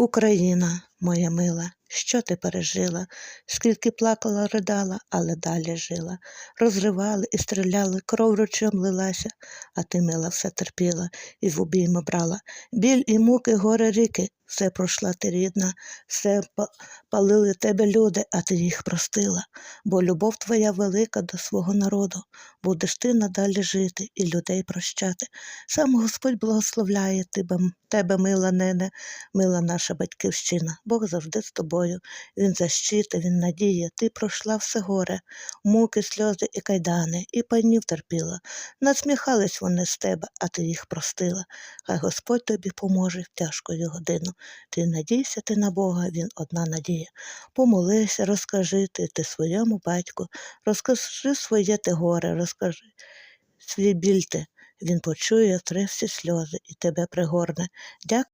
Україна, моя мила, що ти пережила, скільки плакала, ридала, але далі жила. Розривали і стріляли, кров ручом лилася, а ти, мила, все терпіла і в обійми брала. Біль і муки, горе ріки, все пройшла ти рідна, все палили тебе люди, а ти їх простила. Бо любов твоя велика до свого народу, будеш ти надалі жити і людей прощати. Сам Господь благословляє тебе, тебе, мила нене, мила наша батьківщина. Бог завжди з тобою. Він защита, він надія. Ти пройшла все горе, муки, сльози і кайдани, і панів терпіла. Насміхались вони з тебе, а ти їх простила. Хай Господь тобі поможе в тяжкою годину. Ти надійся ти на Бога, він одна надія. Помолися, розкажи ти, ти своєму батьку, розкажи своє ти горе, розкажи свій біль ти. Він почує, тре всі сльози і тебе пригорне. Дякую.